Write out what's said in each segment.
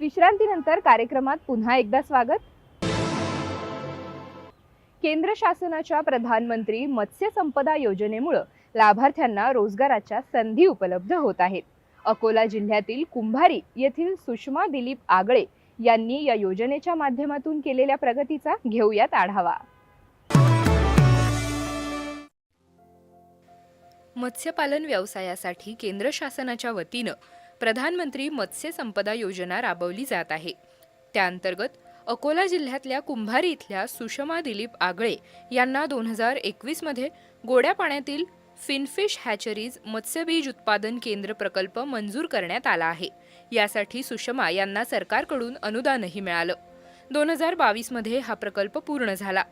विश्रांतीनंतर कार्यक्रमात पुन्हा एकदा स्वागत. केंद्र शासनाच्या प्रधानमंत्री मत्स्य संपदा योजनेमुळं लाभार्थ्यांना रोजगाराच्या संधी उपलब्ध होत आहेत. अकोला जिल्ह्यातील कुंभारी येथील सुषमा दिलीप आगळे यांनी या योजनेच्या माध्यमातून केलेल्या प्रगतीचा घेऊयात आढावा. मत्स्यपालन व्यवसायासाठी केंद्र शासनाच्या वतीनं प्रधानमंत्री मत्स्य संपदा योजना राबवली जात आहे. त्याअंतर्गत अकोला जिल्ह्यातल्या कुंभारी इथल्या सुषमा दिलीप आगळे यांना दोन हजार एकवीसमध्ये गोड्या पाण्यातील फिनफिश हॅचरीज मत्स्यबीज उत्पादन केंद्र प्रकल्प मंजूर करण्यात आला आहे. यासाठी सुषमा यांना सरकारकडून अनुदानही मिळालं. दोन हजार बावीसमध्ये हा प्रकल्प पूर्ण झाला.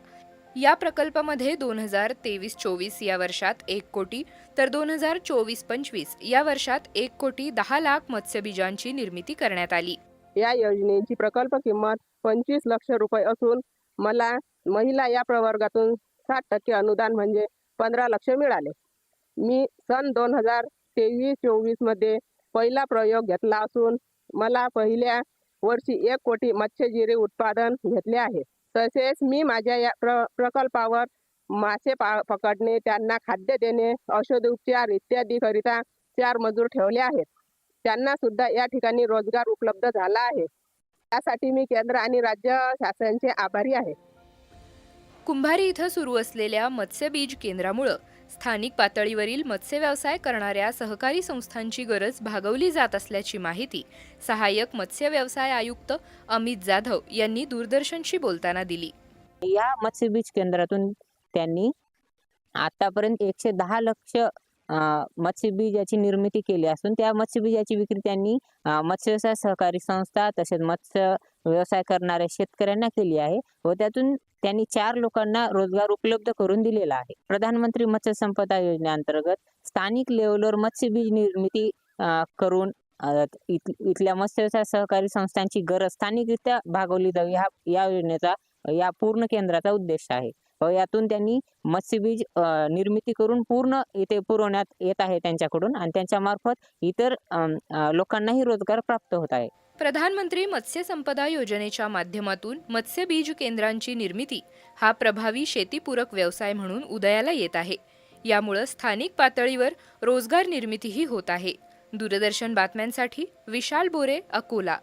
या प्रकल्पामध्ये दोन हजार तेवीस चोवीस या वर्षात एक कोटी तर दोन हजार चोवीस पंचवीस या वर्षात एक कोटी दहा लाख मत्स्यबीजांची निर्मिती करण्यात आली. या योजनेची प्रकल्प किंमत पंचवीस लक्ष रुपये असून मला महिला या प्रवर्गातून साठ टक्के अनुदान म्हणजे पंधरा लक्ष मिळाले. मी सन दोन हजार तेवीस चोवीसमध्ये पहिला प्रयोग घेतला असून मला पहिल्या वर्षी एक कोटी मत्स्यजिरे उत्पादन घेतले आहे. तसेच मी माझ्या या प्र प्रकल्पावर मासे पा पकडणे त्यांना खाद्य देणे औषधोपचार इत्यादी करिता चार मजूर ठेवले आहेत. त्यांना सुद्धा या ठिकाणी रोजगार उपलब्ध झाला आहे. त्यासाठी मी केंद्र आणि राज्य शासनाचे आभारी आहे. कुंभारी इथं सुरू असलेल्या मत्स्यबीज केंद्रामुळं स्थानिक पातळीवरील मत्स्य व्यवसाय करणाऱ्या सहकारी संस्थांची गरज भागवली जात असल्याची माहिती सहाय्यक मत्स्य व्यवसाय आयुक्त अमित जाधव यांनी दूरदर्शनशी बोलताना दिली. या मत्स्यबीज केंद्रातून त्यांनी आतापर्यंत एकशे दहा लक्ष मत्स्यबीजाची निर्मिती केली असून त्या मत्स्यबीजाची विक्री त्यांनी मत्स्य व्यवसाय सहकारी संस्था तसेच मत्स्य व्यवसाय करणाऱ्या शेतकऱ्यांना केली आहे व त्यातून त्यांनी चार लोकांना रोजगार उपलब्ध करून दिलेला आहे. प्रधानमंत्री मत्स्य संपदा योजनेअंतर्गत स्थानिक लेवलवर मत्स्यबीज निर्मिती करून इथ- इथल्या मत्स्य व्यवसाय सहकारी संस्थांची गरज स्थानिकरित्या भागवली जावी हा या योजनेचा या पूर्ण केंद्राचा उद्देश आहे. यातून त्यांनी मत्स्यबीज निर्मिती करून पूर्ण इथे पुरवण्यात येत आहे त्यांच्याकडून आणि त्यांच्या मार्फत इतर लोकांनाही रोजगार प्राप्त होत आहे. प्रधानमंत्री मत्स्य संपदा योजनेच्या माध्यमातून मत्स्यबीज केंद्रांची निर्मिती हा प्रभावी शेतीपूरक व्यवसाय म्हणून उदयाला येत आहे. यामुळं स्थानिक पातळीवर रोजगार निर्मितीही होत आहे. दूरदर्शन बातम्यांसाठी विशाल बोरे अकोला.